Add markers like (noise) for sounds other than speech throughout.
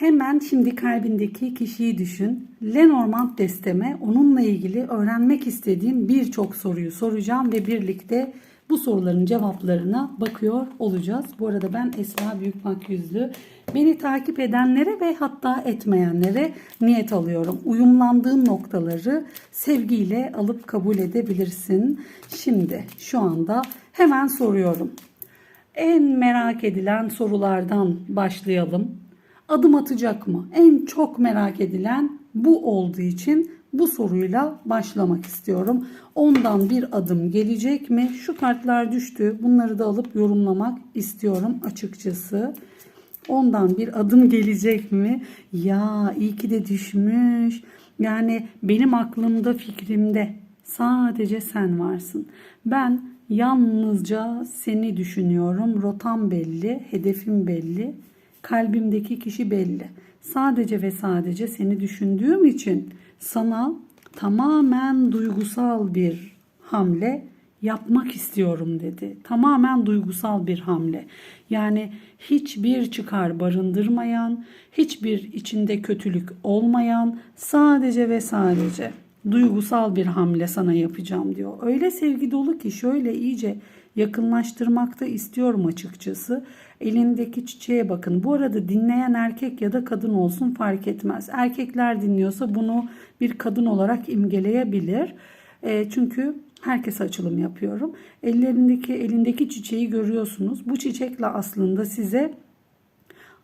Hemen şimdi kalbindeki kişiyi düşün. Lenormand desteme onunla ilgili öğrenmek istediğin birçok soruyu soracağım ve birlikte bu soruların cevaplarına bakıyor olacağız. Bu arada ben Esra Büyükmak Yüzlü. Beni takip edenlere ve hatta etmeyenlere niyet alıyorum. Uyumlandığın noktaları sevgiyle alıp kabul edebilirsin. Şimdi şu anda hemen soruyorum. En merak edilen sorulardan başlayalım. Adım atacak mı? En çok merak edilen bu olduğu için bu soruyla başlamak istiyorum. Ondan bir adım gelecek mi? Şu kartlar düştü. Bunları da alıp yorumlamak istiyorum açıkçası. Ondan bir adım gelecek mi? Ya iyi ki de düşmüş. Yani benim aklımda, fikrimde sadece sen varsın. Ben yalnızca seni düşünüyorum. Rotam belli, hedefim belli. Kalbimdeki kişi belli. Sadece ve sadece seni düşündüğüm için sana tamamen duygusal bir hamle yapmak istiyorum dedi. Tamamen duygusal bir hamle. Yani hiçbir çıkar barındırmayan, hiçbir içinde kötülük olmayan, sadece ve sadece duygusal bir hamle sana yapacağım diyor. Öyle sevgi dolu ki şöyle iyice yakınlaştırmakta istiyorum açıkçası. Elindeki çiçeğe bakın. Bu arada dinleyen erkek ya da kadın olsun fark etmez. Erkekler dinliyorsa bunu bir kadın olarak imgeleyebilir. E, çünkü herkese açılım yapıyorum. Ellerindeki elindeki çiçeği görüyorsunuz. Bu çiçekle aslında size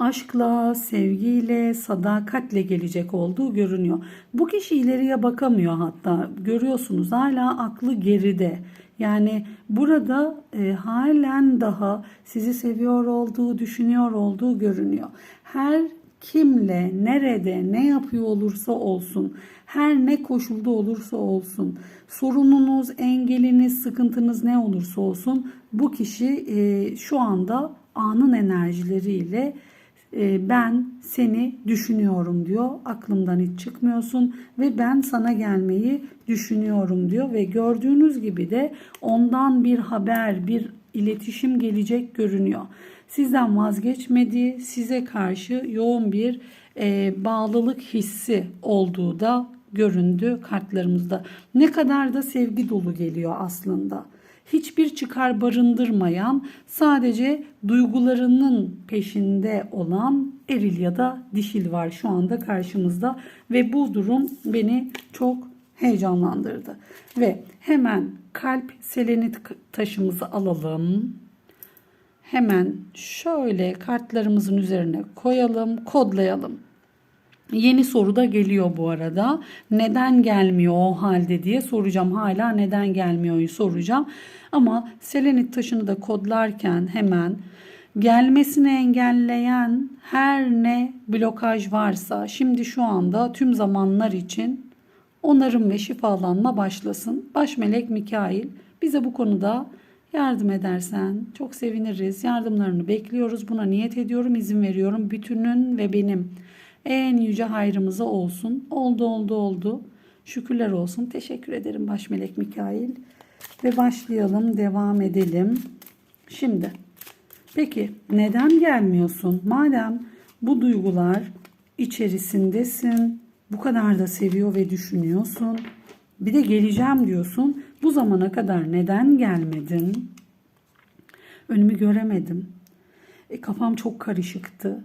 aşkla, sevgiyle, sadakatle gelecek olduğu görünüyor. Bu kişi ileriye bakamıyor hatta. Görüyorsunuz hala aklı geride. Yani burada e, halen daha sizi seviyor olduğu, düşünüyor olduğu görünüyor. Her kimle, nerede, ne yapıyor olursa olsun, her ne koşulda olursa olsun, sorununuz, engeliniz, sıkıntınız ne olursa olsun bu kişi e, şu anda anın enerjileriyle ben seni düşünüyorum diyor. Aklımdan hiç çıkmıyorsun ve ben sana gelmeyi düşünüyorum diyor ve gördüğünüz gibi de ondan bir haber, bir iletişim gelecek görünüyor. Sizden vazgeçmedi, size karşı yoğun bir e, bağlılık hissi olduğu da göründü kartlarımızda. Ne kadar da sevgi dolu geliyor aslında hiçbir çıkar barındırmayan, sadece duygularının peşinde olan eril ya da dişil var şu anda karşımızda ve bu durum beni çok heyecanlandırdı. Ve hemen kalp selenit taşımızı alalım. Hemen şöyle kartlarımızın üzerine koyalım, kodlayalım. Yeni soru da geliyor bu arada. Neden gelmiyor o halde diye soracağım. Hala neden gelmiyor soracağım. Ama selenit taşını da kodlarken hemen gelmesini engelleyen her ne blokaj varsa şimdi şu anda tüm zamanlar için onarım ve şifalanma başlasın. Baş melek Mikail bize bu konuda yardım edersen çok seviniriz. Yardımlarını bekliyoruz. Buna niyet ediyorum, izin veriyorum. Bütünün ve benim en yüce hayrımıza olsun. Oldu oldu oldu. Şükürler olsun. Teşekkür ederim baş melek Mikail. Ve başlayalım, devam edelim. Şimdi peki neden gelmiyorsun? Madem bu duygular içerisindesin, bu kadar da seviyor ve düşünüyorsun. Bir de geleceğim diyorsun. Bu zamana kadar neden gelmedin? Önümü göremedim. E, kafam çok karışıktı.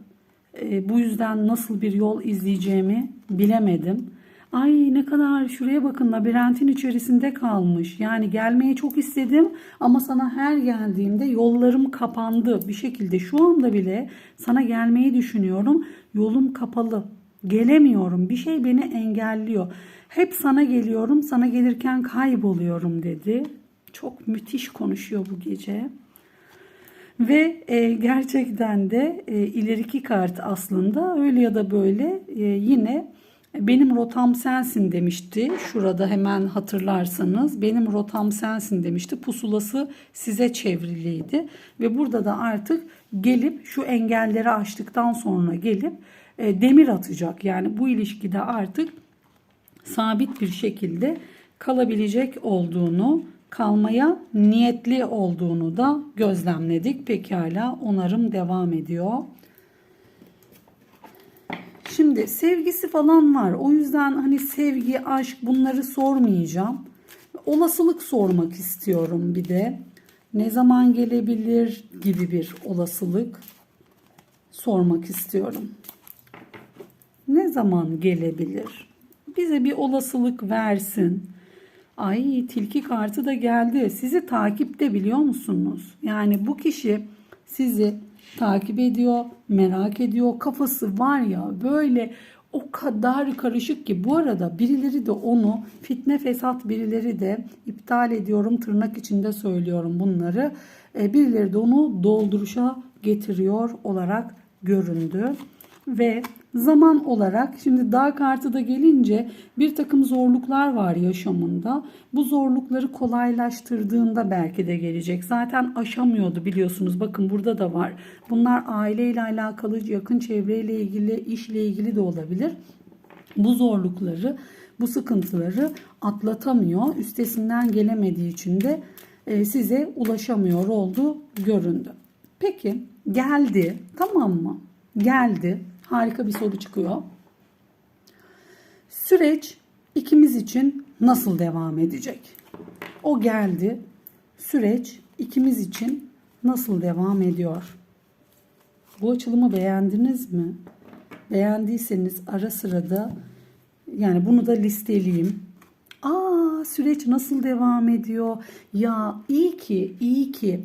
E, bu yüzden nasıl bir yol izleyeceğimi bilemedim. Ay ne kadar şuraya bakın labirentin içerisinde kalmış. Yani gelmeyi çok istedim ama sana her geldiğimde yollarım kapandı. Bir şekilde şu anda bile sana gelmeyi düşünüyorum. Yolum kapalı. Gelemiyorum. Bir şey beni engelliyor. Hep sana geliyorum. Sana gelirken kayboluyorum dedi. Çok müthiş konuşuyor bu gece. Ve e, gerçekten de e, ileriki kart aslında öyle ya da böyle e, yine benim rotam sensin demişti. Şurada hemen hatırlarsanız benim rotam sensin demişti. Pusulası size çevriliydi. Ve burada da artık gelip şu engelleri aştıktan sonra gelip e, demir atacak. Yani bu ilişkide artık sabit bir şekilde kalabilecek olduğunu kalmaya niyetli olduğunu da gözlemledik. Pekala onarım devam ediyor. Şimdi sevgisi falan var. O yüzden hani sevgi, aşk bunları sormayacağım. Olasılık sormak istiyorum bir de. Ne zaman gelebilir gibi bir olasılık sormak istiyorum. Ne zaman gelebilir? Bize bir olasılık versin. Ay tilki kartı da geldi. Sizi takipte biliyor musunuz? Yani bu kişi sizi takip ediyor, merak ediyor. Kafası var ya böyle o kadar karışık ki bu arada birileri de onu fitne fesat birileri de iptal ediyorum tırnak içinde söylüyorum bunları. E, birileri de onu dolduruşa getiriyor olarak göründü ve zaman olarak şimdi dağ kartı da gelince bir takım zorluklar var yaşamında. Bu zorlukları kolaylaştırdığında belki de gelecek. Zaten aşamıyordu biliyorsunuz. Bakın burada da var. Bunlar aileyle alakalı, yakın çevreyle ilgili, işle ilgili de olabilir. Bu zorlukları, bu sıkıntıları atlatamıyor. Üstesinden gelemediği için de e, size ulaşamıyor oldu göründü. Peki geldi tamam mı? Geldi. Harika bir soru çıkıyor. Süreç ikimiz için nasıl devam edecek? O geldi. Süreç ikimiz için nasıl devam ediyor? Bu açılımı beğendiniz mi? Beğendiyseniz ara sırada yani bunu da listeleyeyim. Aa süreç nasıl devam ediyor? Ya iyi ki, iyi ki.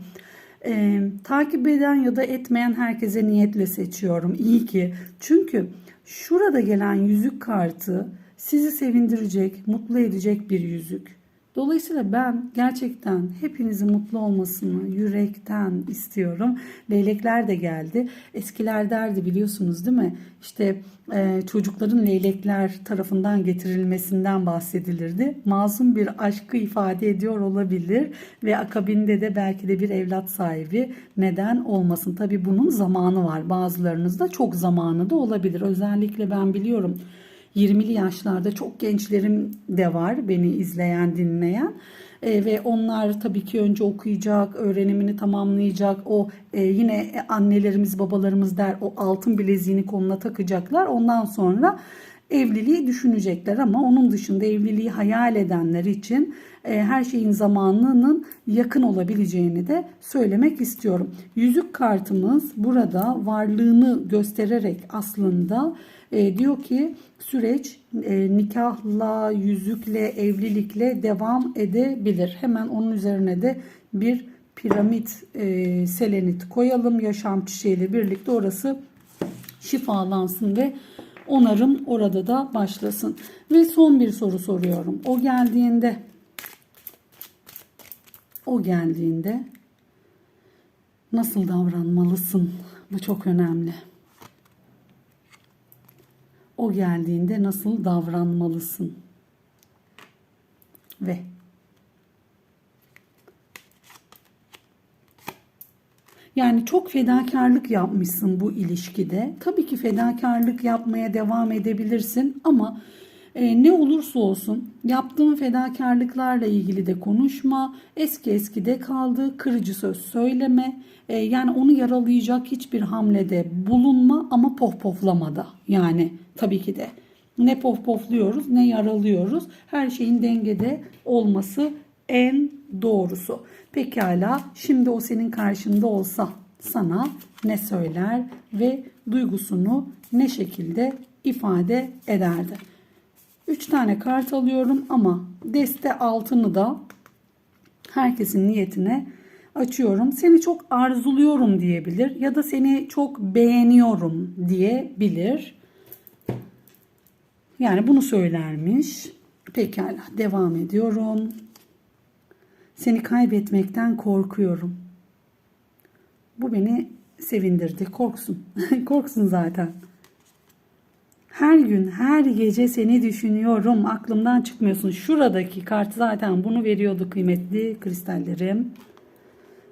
Ee, takip eden ya da etmeyen herkese niyetle seçiyorum. İyi ki. Çünkü şurada gelen yüzük kartı sizi sevindirecek, mutlu edecek bir yüzük. Dolayısıyla ben gerçekten hepinizin mutlu olmasını yürekten istiyorum. Leylekler de geldi. Eskiler derdi biliyorsunuz değil mi? İşte e, çocukların leylekler tarafından getirilmesinden bahsedilirdi. Mazlum bir aşkı ifade ediyor olabilir ve akabinde de belki de bir evlat sahibi neden olmasın. Tabii bunun zamanı var. Bazılarınızda çok zamanı da olabilir. Özellikle ben biliyorum 20'li yaşlarda çok gençlerim de var beni izleyen, dinleyen. E, ve onlar tabii ki önce okuyacak, öğrenimini tamamlayacak. O e, yine annelerimiz, babalarımız der o altın bileziğini koluna takacaklar. Ondan sonra evliliği düşünecekler ama onun dışında evliliği hayal edenler için e, her şeyin zamanının yakın olabileceğini de söylemek istiyorum. Yüzük kartımız burada varlığını göstererek aslında e, diyor ki süreç e, nikahla, yüzükle, evlilikle devam edebilir. Hemen onun üzerine de bir piramit e, selenit koyalım yaşam çiçeğiyle birlikte orası şifalansın ve onarım orada da başlasın. Ve son bir soru soruyorum. O geldiğinde o geldiğinde nasıl davranmalısın? Bu çok önemli. O geldiğinde nasıl davranmalısın? Ve Yani çok fedakarlık yapmışsın bu ilişkide. Tabii ki fedakarlık yapmaya devam edebilirsin ama e, ne olursa olsun yaptığın fedakarlıklarla ilgili de konuşma. Eski eskide kaldı. Kırıcı söz söyleme. E, yani onu yaralayacak hiçbir hamlede bulunma ama pohpohlamada. Yani tabii ki de ne pohpohluyoruz ne yaralıyoruz. Her şeyin dengede olması en doğrusu. Pekala şimdi o senin karşında olsa sana ne söyler ve duygusunu ne şekilde ifade ederdi? 3 tane kart alıyorum ama deste altını da herkesin niyetine açıyorum. Seni çok arzuluyorum diyebilir ya da seni çok beğeniyorum diyebilir. Yani bunu söylermiş. Pekala devam ediyorum. Seni kaybetmekten korkuyorum. Bu beni sevindirdi. Korksun. (laughs) Korksun zaten. Her gün, her gece seni düşünüyorum. Aklımdan çıkmıyorsun. Şuradaki kart zaten bunu veriyordu kıymetli kristallerim.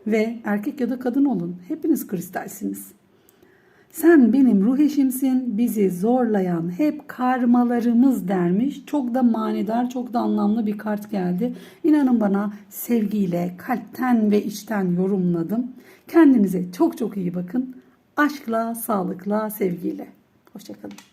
Ve erkek ya da kadın olun. Hepiniz kristalsiniz. Sen benim ruh eşimsin, bizi zorlayan hep karmalarımız dermiş. Çok da manidar, çok da anlamlı bir kart geldi. İnanın bana sevgiyle, kalpten ve içten yorumladım. Kendinize çok çok iyi bakın. Aşkla, sağlıkla, sevgiyle. Hoşçakalın.